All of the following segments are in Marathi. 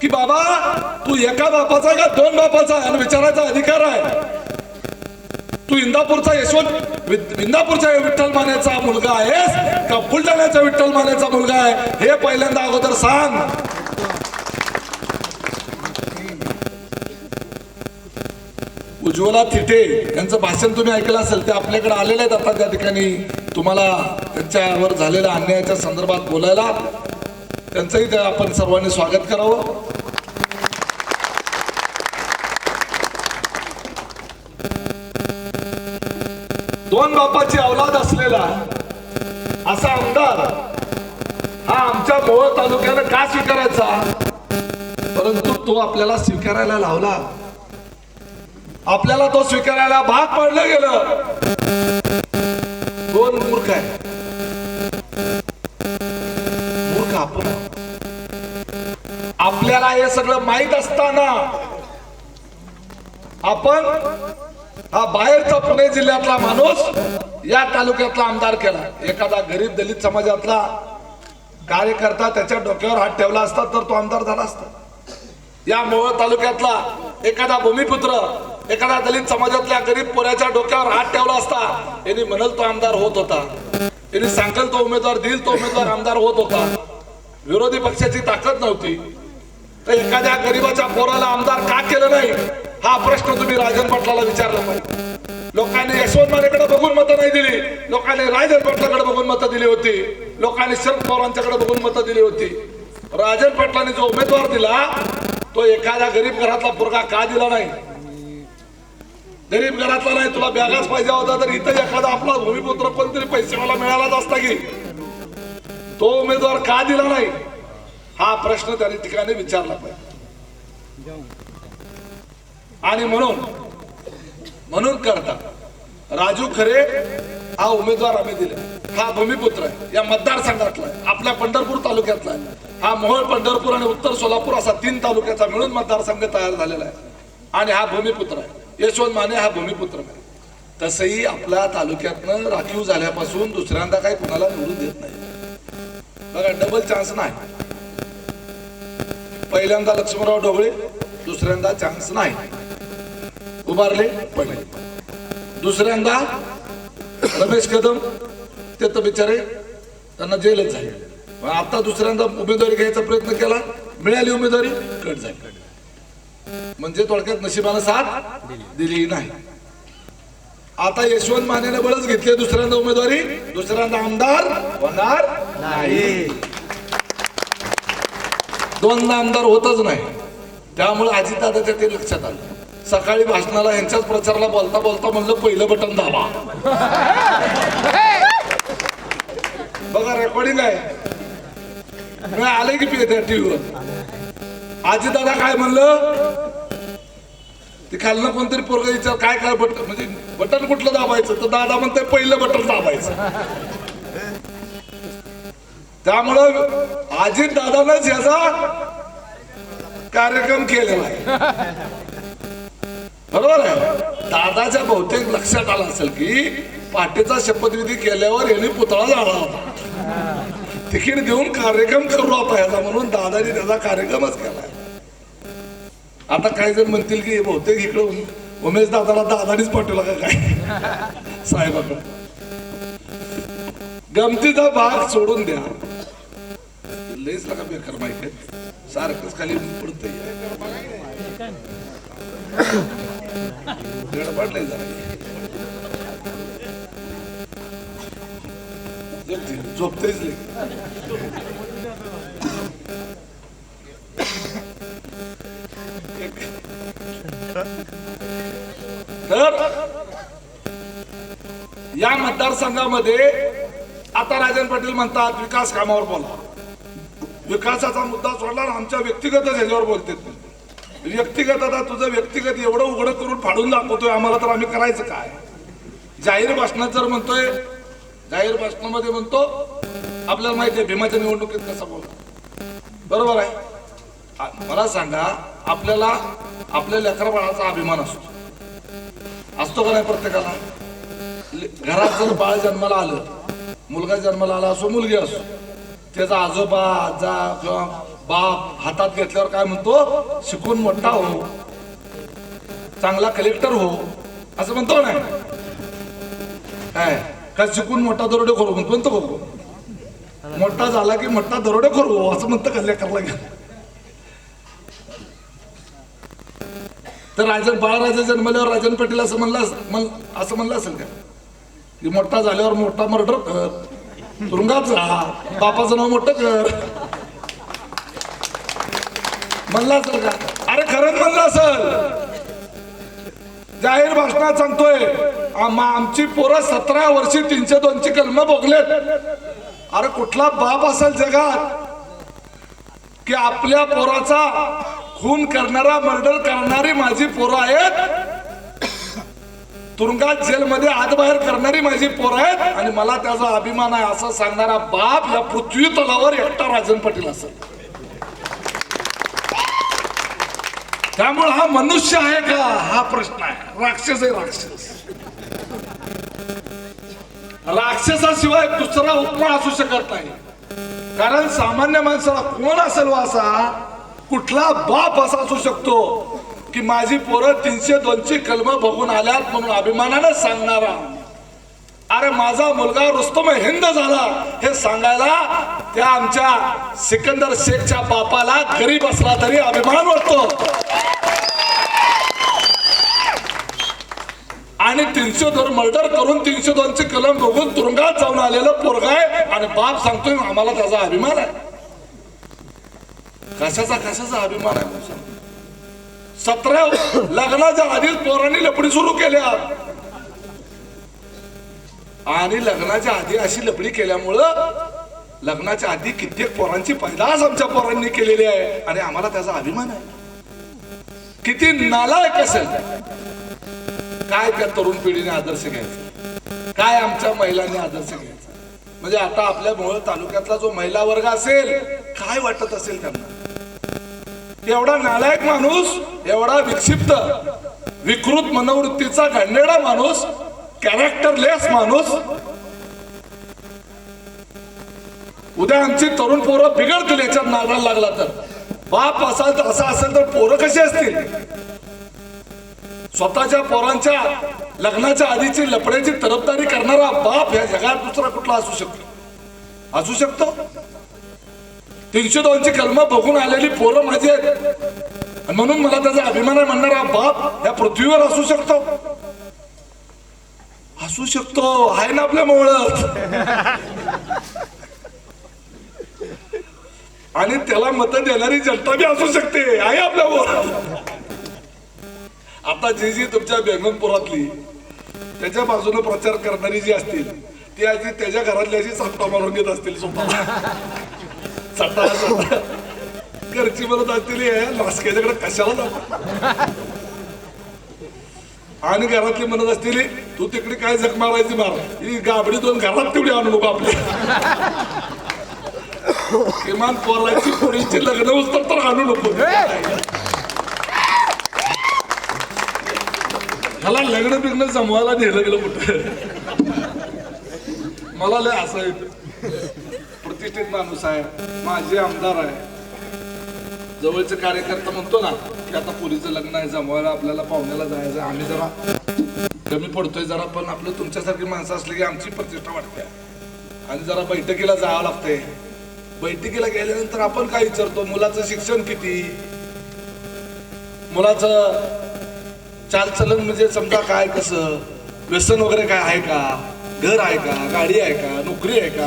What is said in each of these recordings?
की बाबा तू एका बापाचा का दोन बापाचा? आणि विचारायचा अधिकार आहे. तू इंदापूरचा यशवंत इंदापूरच्या विठ्ठल मानेचा मुलगा आहेस का बुलढाण्याचा विठ्ठल मानेचा मुलगा आहे? हे पहिल्यांदा अगोदर सांग. उज्ज्वला थिटे यांचं भाषण तुम्ही ऐकलं असेल ते आपल्याकडे आलेले आहेत आता त्या ठिकाणी. तुम्हाला त्यांच्यावर झालेल्या अन्यायाच्या संदर्भात बोलायला त्यांचंही आपण सर्वांनी स्वागत करावं. दोन बापाची अवलाद असलेला असा आमदार हा आमच्या मोहोळ तालुक्यानं का स्वीकारायचा? परंतु तो आपल्याला स्वीकारायला लावला. आपल्याला तो स्वीकारायला भाग पाडलं गेलं. दोन मूर्ख आहे? मूर्ख आपण. आपल्याला हे सगळं माहीत असताना आपण हा बाहेरचा पुणे जिल्ह्यातला माणूस या तालुक्यातला आमदार केला. एखादा गरीब दलित समाजातला कार्यकर्ता त्याच्या डोक्यावर हात ठेवला असता तर तो आमदार झाला असता. या मोहोळ तालुक्यातला एखादा भूमिपुत्र एखादा दलित समाजातल्या गरीब पोऱ्याच्या डोक्यावर हात ठेवला असता यांनी म्हणल तो आमदार होत होता. यांनी सांगल तो उमेदवार देईल तो उमेदवार आमदार होत होता. विरोधी पक्षाची ताकद नव्हती. तर एखाद्या गरीबाच्या पोराला आमदार का केलं नाही? हा प्रश्न तुम्ही राजन पाटलाला विचारला पाहिजे. लोकांनी यशवंत मानेकडे बघून मतं नाही दिली. लोकांनी राजन पाटलाकडे बघून मतं दिली होती. लोकांनी शरद पवारांच्याकडे बघून मतं दिली होती. राजन पाटलांनी जो उमेदवार दिला तो एखाद्या गरीब घरातला पोरगा का दिला नाही? गरीब घरातला नाही तुला बॅगाच पाहिजे होता तर इथं एखादा आपला भूमिपुत्र कोणतरी मला मिळालाच असता की? तो उमेदवार का दिला नाही? हा प्रश्न त्या ठिकाणी विचारला पाहिजे. आणि म्हणून म्हणून करता. राजू खरे हा उमेदवार आम्ही दिले. हा भूमिपुत्र आहे. या मतदारसंघातला आहे. आपल्या पंढरपूर तालुक्यातला आहे. हा मोहोळ पंढरपूर आणि उत्तर सोलापूर असा तीन तालुक्याचा मिळून मतदारसंघ तयार झालेला आहे. आणि हा भूमिपुत्र आहे. यशवंत माने हा भूमिपुत्र आहे. तसंही आपल्या तालुक्यातनं राखीव झाल्यापासून दुसऱ्यांदा काही कुणाला निवडून देत नाही. बघा डबल चान्स नाही. पहिल्यांदा लक्ष्मणराव ढोबळे दुसऱ्यांदा चान्स नाही. उभारले. पडले दुसऱ्यांदा रमेश कदम ते तर बिचारे त्यांना जेलच झाले. पण आता दुसऱ्यांदा उमेदवारी घ्यायचा प्रयत्न केला. मिळाली उमेदवारी कट झाली. म्हणजे थोडक्यात नशिबानं साथ दिली नाही. आता यशवंत मानेने बळच घेतले दुसऱ्यांदा उमेदवारी. दुसऱ्यांदा आमदार होणार नाही. दोनदा आमदार होतच नाही. त्यामुळे अजितदादाच्या ते लक्षात आलं. सकाळी भाषणाला यांच्याच प्रचाराला बोलता बोलता म्हणलं पहिलं बटन दाबा. बघा रेकॉर्डिंग आहे. मी आले की त्या टीव्हीवर अजितदादा काय म्हणलं? ते खालनं कोणतरी पोरगा विचार काय काय बटन? म्हणजे बटन कुठलं दाबायचं? तर दादा म्हणते पहिलं बटन दाबायचं. त्यामुळं आजी दादानच याचा कार्यक्रम केलेला आहे. बरोबर आहे? दादाच्या बहुतेक लक्षात आलं असेल की पाटेचा शपथविधी केल्यावर यांनी पुतळा झाला होता. तिकीट घेऊन कार्यक्रम करू आता ह्याचा म्हणून दादाने त्याचा कार्यक्रमच केलाय आता काही जण म्हणतील की बहुतेक इकडं उमेश दादाला दादानीच पाठवला का काय? साहेबाकडे. गमतीचा भाग सोडून द्या. लयच लागा बेकार माहिती आहे सारखंच खाली पडतंय गडबड नाही जरा झोपते- झोपतेच तर या मतदारसंघामध्ये आता राजन पाटील म्हणतात विकास कामावर बोला. विकासाचा मुद्दा सोडला आमच्या व्यक्तिगत ह्याच्यावर बोलतात. व्यक्तिगत आता तुझं व्यक्तिगत एवढं उघडं करून फाडून दाखवतोय आम्हाला तर आम्ही करायचं काय? जाहीर भाषणात जर म्हणतोय जाहीर भाषणामध्ये म्हणतो आपल्याला माहिती आहे भीमाच्या निवडणुकीत कसा बोल बरोबर आहे? मला सांगा आपल्याला आपल्या लेकर बाळाचा अभिमान असतो. असतो का नाही प्रत्येकाला? ले- घरात जर बाळ जन्माला आलं मुलगा जन्माला आला असो मुलगी असो त्याचा आजोबा आजा किंवा बाप हातात घेतल्यावर काय म्हणतो? शिकून मोठा हो. चांगला कलेक्टर हो. असं म्हणतो नाही? काय का शिकून मोठा दरोडे करू म्हणतो म्हणतो बघू मोठा झाला की मोठा दरोडे करू हो, असं म्हणतं कलेक्टरला घ्या तर राजन बाळराजा जन्मल्यावर राजन पाटील असं म्हणलं असं म्हणलं असेल का? की मोठा झाल्यावर मोठा मर्डर कर तुरुंगात जा. बापाचं नाव मोठं कर. म्हणला असेल का? अरे खरंच म्हणलं असेल. जाहीर भाषणात सांगतोय आमची पोरं सतरा वर्षी तीनशे दोनशे कलम भोगलेत. अरे कुठला बाप असेल जगात की आपल्या पोराचा खून करणारा मर्डर करणारी माझी पोरं आहेत? तुरुंगात जेलमध्ये आत बाहेर करणारी माझी पोरं आहेत? आणि मला त्याचा अभिमान आहे असं सांगणारा बाप या पृथ्वी तलावर एकटा राजन पाटील असेल. त्यामुळे हा मनुष्य आहे का? हा प्रश्न आहे. राक्षस आहे राक्षस. राक्षसाशिवाय दुसरा उपमा असू शकत नाही. कारण सामान्य माणसाला कोण असेल हो असा? कुठला बाप असा असू शकतो की माझी पोरं तीनशे दोनशे कलम बघून आल्यात म्हणून अभिमानानं सांगणारा. अरे माझा मुलगा रुस्तम हिंद झाला. हे सांगायला त्या आमच्या सिकंदर शेखच्या बापाला गरीब असला तरी अभिमान वाटतो. आणि तीनशे दोन मर्डर करून तीनशे दोनचे कलम बघून तुरुंगात जाऊन आलेलं पोरगा आहे आणि बाप सांगतोय आम्हाला त्याचा अभिमान आहे. कशाचा कशाचा अभिमान आहे? सतरा लग्नाच्या आधीच पोरांनी लपडी सुरू केल्या. आणि लग्नाच्या आधी अशी लपडी केल्यामुळं लग्नाच्या आधी कित्येक पोरांची पैदास आमच्या पोरांनी केलेली आहे. आणि आम्हाला त्याचा अभिमान आहे. किती नालायक असेल. काय त्या तरुण पिढीने आदर्श घ्यायचा? काय आमच्या महिलांनी आदर्श घ्यायचा? म्हणजे आता आपल्या मोहोळ तालुक्यातला जो महिला वर्ग असेल काय वाटत असेल त्यांना? एवढा नालायक माणूस एवढा विक्षिप्त विकृत मनोवृत्तीचा घडलेला माणूस कॅरेक्टरलेस माणूस. उद्या आमची तरुण पोरं बिघडतील याच्यात नादाला लागला तर. बाप असा असा असेल तर पोरं कशी असतील? स्वतःच्या पोरांच्या लग्नाच्या आधीची लपड्याची तरफदारी करणारा बाप या जगात दुसरा कुठला असू शकतो? असू शकतो? तीनशे दोनशे कलम बघून आलेली पोरं माझी आहेत. म्हणून मला त्याचा अभिमान आहे म्हणणारा बाप या पृथ्वीवर असू शकतो. असू शकतो. आहे ना आपल्या मोहळत. आणि त्याला मत देणारी जनता बी असू शकते. आहे आपल्या मोहळत. आता जी जी तुमच्या बेगमपुरातली त्याच्या बाजूने प्रचार करणारी जी असतील ती आजी त्याच्या घरातल्या अशी चापटा मारून घेत असतील स्वतःला चटा घरची म्हणत असतील "हे नासक्याच्याकडे कशाला जातो? आणि घरातली म्हणत असतील तू तिकडे काय जख मारायची मार ही गाबडी दोन घरात तेवढी आणू नको आपल्या किमान पोराची पुरीची लग्न उचतर तर आणू नको. ह्याला लग्न बिग्न जमवायला नेलं गेलं कुठं? मला लय असं प्रतिष्ठित माणूस आहे. माझे आमदार आहे. जवळचे कार्यकर्ता म्हणतो ना की आता पुरीचं लग्न आहे जमवायला आपल्याला पाहुण्याला जायचं आम्ही जरा कमी पडतोय जरा पण आपलं तुमच्यासारखी माणसं असली की आमची प्रतिष्ठा वाटते आणि जरा बैठकीला जावं लागतंय. बैठकीला गेल्यानंतर आपण काय विचारतो? मुलाचं शिक्षण किती? मुलाचं चालचलन म्हणजे समजा काय कसं? व्यसन वगैरे काय आहे का? घर आहे का? गाडी आहे का? नोकरी आहे का?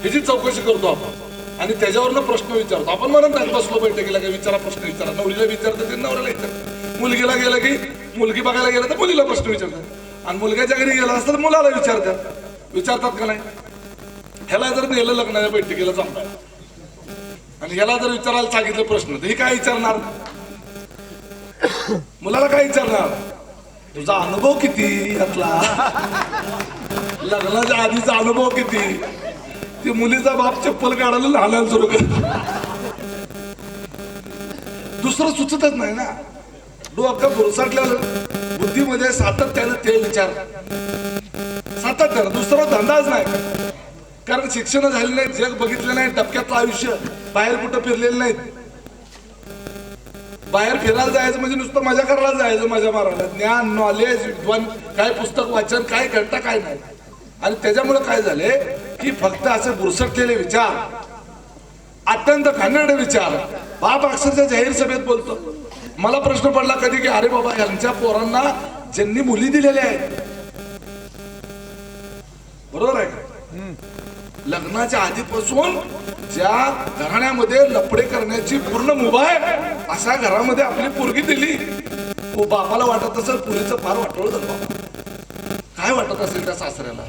ह्याची चौकशी करतो आपण. आणि त्याच्यावरनं प्रश्न विचारतो. आपण म्हणत नाही बसलो बैठकीला काय विचारा प्रश्न विचारा. नवरीला विचारतात ते नवऱ्याला विचारतात मुलगीला गेलं की मुलगी बघायला गेलं तर मुलीला प्रश्न विचारतात. आणि मुलग्याच्या घरी गेला असतं तर मुलाला विचारतात. विचारतात का नाही? ह्याला जर नेलं लग्नाच्या बैठकीला चांगला आणि ह्याला जर विचारायला सांगितलं प्रश्न तर ही काय विचारणार? मुलाला काय विचारणार? तुझा अनुभव किती? यातला. लग्नाच्या आधीचा अनुभव किती? ती मुलीचा बाप चप्पल काढायला लहान सुरू कर. दुसरं सुचतच नाही ना. डोकं बुरसाटलेलं बुद्धीमध्ये सातत्यानं ते विचार. सातत्यानं दुसरा धंदाच नाही. कारण शिक्षण झालेलं नाही जग बघितलं नाही टपक्यातलं आयुष्य बाहेर कुठं फिरलेलं नाहीत. बाहेर फिरायला जायचं म्हणजे नुसतं मजा करायला जायचं मजा मारायला. ज्ञान नॉलेज विद्वान काय पुस्तक वाचन काय करता काय नाही. आणि त्याच्यामुळे काय झाले की फक्त असे बुरसटलेले विचार अत्यंत घाणेरडे विचार बाप अक्षरशः जाहीर सभेत बोलतो. मला प्रश्न पडला कधी की अरे बाबा यांच्या पोरांना ज्यांनी मुली दिलेल्या आहेत. बरोबर आहे का? लग्नाच्या आधीपासून ज्या घराण्यामध्ये लपडे करण्याची पूर्ण मुभा आहे अशा घरामध्ये आपली पोरगी दिली. ओ बापाला वाटत असेल पुरीचं फार वाटोळ झालं बाबा. काय वाटत असेल त्या सासऱ्याला?